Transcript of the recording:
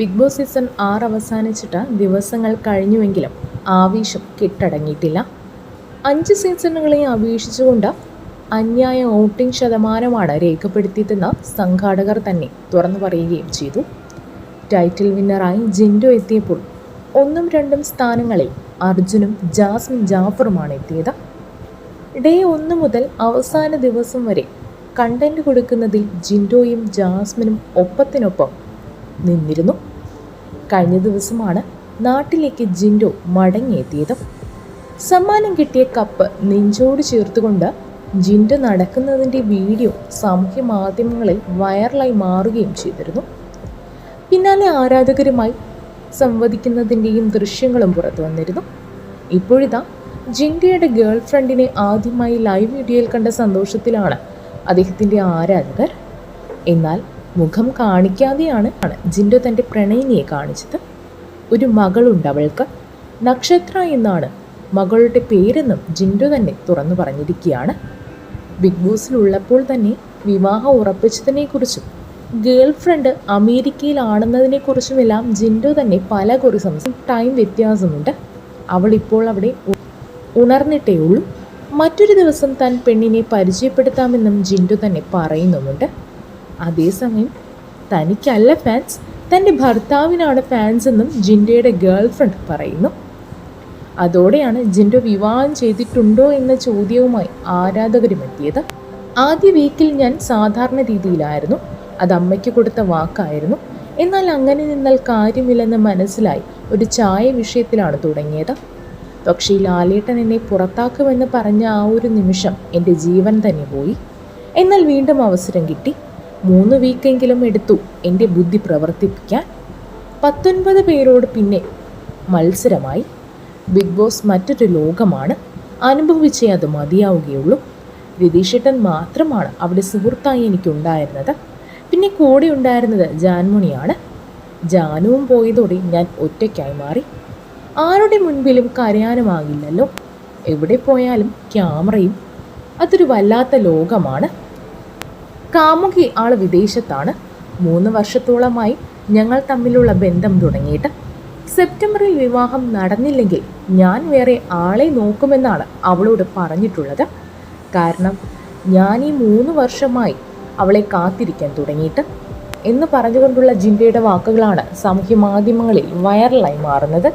Big boss season ആറ് അവസാനിച്ചിട്ട് ദിവസങ്ങൾ കഴിഞ്ഞുവെങ്കിലും ആവേശം കെട്ടടങ്ങിയിട്ടില്ല. അഞ്ച് സീസണുകളെ അപേക്ഷിച്ചുകൊണ്ട് അന്യായ വോട്ടിംഗ് ശതമാനമാണ് രേഖപ്പെടുത്തിയതെന്ന് സംഘാടകർ തന്നെ തുറന്നു പറയുകയും ചെയ്തു. ടൈറ്റിൽ വിന്നറായി ജിൻഡോ എത്തിയപ്പോൾ ഒന്നും രണ്ടും സ്ഥാനങ്ങളിൽ അർജുനും ജാസ്മിൻ ജാഫറുമാണ് എത്തിയത്. ഡേ ഒന്ന് മുതൽ അവസാന ദിവസം വരെ കണ്ടന്റ് കൊടുക്കുന്നതിൽ ജിൻഡോയും ജാസ്മിനും ഒപ്പത്തിനൊപ്പം നിന്നിരുന്നു. കഴിഞ്ഞ ദിവസമാണ് നാട്ടിലേക്ക് ജിൻഡോ മടങ്ങിയെത്തിയത്. സമ്മാനം കിട്ടിയ കപ്പ് നെഞ്ചോട് ചേർത്തുകൊണ്ട് ജിൻഡോ നടക്കുന്നതിന്റെ വീഡിയോ സാമൂഹ്യ മാധ്യമങ്ങളിൽ വൈറലായി മാറുകയും ചെയ്തിരുന്നു. പിന്നാലെ ആരാധകരുമായി സംവദിക്കുന്നതിന്റെയും ദൃശ്യങ്ങളും പുറത്തു വന്നിരുന്നു. ഇപ്പോഴിതാ ജിൻഡയുടെ ഗേൾ ഫ്രണ്ടിനെ ആദ്യമായി ലൈവ് വീഡിയോയിൽ കണ്ട സന്തോഷത്തിലാണ് അദ്ദേഹത്തിന്റെ ആരാധകർ. എന്നാൽ മുഖം കാണിക്കാതെയാണ് ജിൻഡോ തന്റെ പ്രണയിനിയെ കാണിച്ചത്. ഒരു മകളുണ്ട് അവൾക്ക്. നക്ഷത്ര എന്നാണ് മകളുടെ പേരെന്നും ജിൻഡോ തന്നെ തുറന്നു പറഞ്ഞിരിക്കുകയാണ്. ബിഗ് ബോസിലുള്ളപ്പോൾ തന്നെ വിവാഹം ഉറപ്പിച്ചതിനെക്കുറിച്ചും ഗേൾ ഫ്രണ്ട് അമേരിക്കയിലാണെന്നതിനെക്കുറിച്ചുമെല്ലാം ജിൻഡോ തന്നെ പല കുറി സംസാരം ടൈം വ്യത്യാസമുണ്ട്. അവൾ ഇപ്പോൾ അവിടെ ഉണർന്നിട്ടേ ഉള്ളൂ. മറ്റൊരു ദിവസം താൻ പെണ്ണിനെ പരിചയപ്പെടുത്താമെന്നും ജിൻഡു തന്നെ പറയുന്നുമുണ്ട്. അതേസമയം തനിക്കല്ല ഫാൻസ് തന്റെ ഭർത്താവിനാണ് ഫാൻസ് എന്നും ജിൻഡയുടെ ഗേൾ ഫ്രണ്ട് പറയുന്നു. അതോടെയാണ് ജിൻഡോ വിവാഹം ചെയ്തിട്ടുണ്ടോ എന്ന ചോദ്യവുമായി ആരാധകരും എത്തിയത് ആദ്യ വീക്കിൽ ഞാൻ സാധാരണ രീതിയിലായിരുന്നു. അത് അമ്മയ്ക്ക് കൊടുത്ത വാക്കായിരുന്നു. എന്നാൽ അങ്ങനെ നിന്നാൽ കാര്യമില്ലെന്ന് മനസ്സിലായി ഒരു ചായ വിഷയത്തിലാണ് തുടങ്ങിയത്. പക്ഷേ ലാലേട്ടൻ എന്നെ പുറത്താക്കുമെന്ന് പറഞ്ഞ ആ ഒരു നിമിഷം എന്റെ ജീവൻ തന്നെ പോയി. എന്നാൽ വീണ്ടും അവസരം കിട്ടി. മൂന്ന് വീക്കെങ്കിലും എടുത്തു എന്റെ ബുദ്ധി പ്രവർത്തിപ്പിക്കാൻ. പത്തൊൻപത് പേരോട് പിന്നെ മത്സരമായി. ബിഗ് ബോസ് മറ്റൊരു ലോകമാണ്. അനുഭവിച്ചേ അത് മതിയാവുകയുള്ളൂ. രതീഷേട്ടൻ മാത്രമാണ് അവിടെ സുഹൃത്തായി എനിക്കുണ്ടായിരുന്നത്. പിന്നെ കൂടെ ഉണ്ടായിരുന്നത് ജാൻമുണിയാണ്. ജാനുവും പോയതോടെ ഞാൻ ഒറ്റയ്ക്കായി മാറി. ആരുടെ മുൻപിലും കരയാനുമാകില്ലല്ലോ. എവിടെ പോയാലും ക്യാമറയും അതൊരു വല്ലാത്ത ലോകമാണ്. കാമുകി ആൾ വിദേശത്താണ്. മൂന്ന് വർഷത്തോളമായി ഞങ്ങൾ തമ്മിലുള്ള ബന്ധം തുടങ്ങിയിട്ട്. സെപ്റ്റംബറിൽ വിവാഹം നടന്നില്ലെങ്കിൽ ഞാൻ വേറെ ആളെ നോക്കുമെന്നാണ് അവളോട് പറഞ്ഞിട്ടുള്ളത്. കാരണം ഞാൻ ഈ മൂന്ന് വർഷമായി അവളെ കാത്തിരിക്കാൻ തുടങ്ങിയിട്ട്. എന്ന് പറഞ്ഞുകൊണ്ടുള്ള ജിൻഡയുടെ വാക്കുകളാണ് സാമൂഹ്യ മാധ്യമങ്ങളിൽ വൈറലായി മാറുന്നത്.